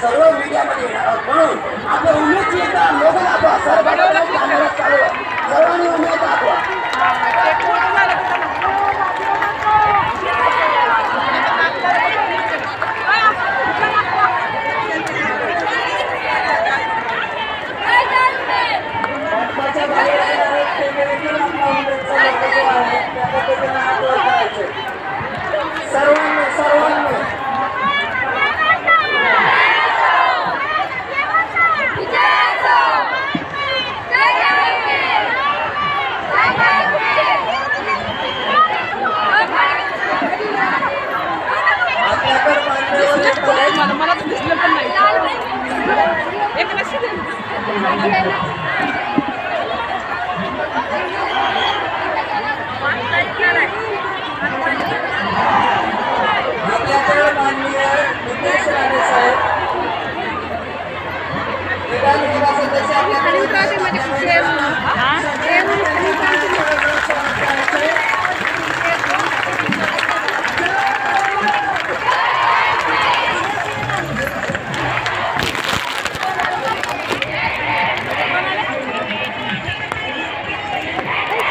सर्व मीडियामध्ये म्हणून आपल्या उमेदची एकदा लोक दाखवा. सर्व सर्वांनी उमेद दाखवा.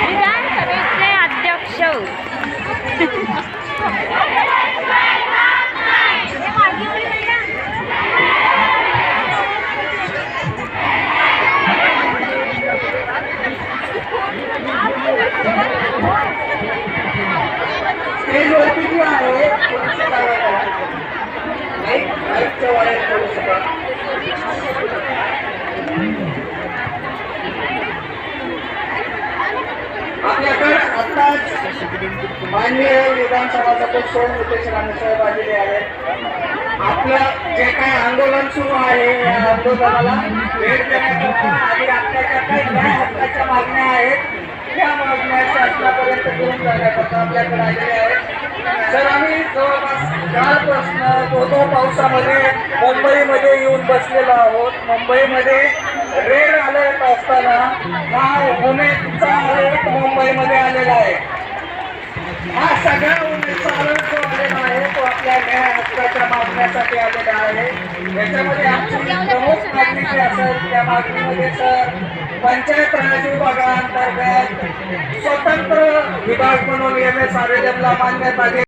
विधानसभेचे अध्यक्ष माननीय विधानसभा सदस्य नितेश राणे साहेब आलेले आहेत. आपलं जे काय आंदोलन सुरू आहे या आंदोलनाला भेट देण्याकरता आणि आपल्याच्या काही न्याय हक्काच्या मागण्या आहेत त्या मागण्या शासनापर्यंत घेऊन जाण्याकरता आपल्याकडे आलेले आहेत. तर आम्ही जवळपास कालपासून दो तो पावसामध्ये मुंबईमध्ये येऊन बसलेलो आहोत मुंबईमध्ये रेड अलर्ट असताना हा उमेदचा अलर्ट मुंबईमध्ये आलेला आहे. हा सगळा उमेदचा जो आलेला आहे. तो आपल्या न्याय हक्काच्या मागण्यासाठी आलेला आहे याच्यामध्ये आमची प्रमुख मागणी जी असेल त्या मागणीमध्ये सर पंचायत राज विभागाअंतर्गत स्वतंत्र विभाग म्हणून एम एस आर मान्यता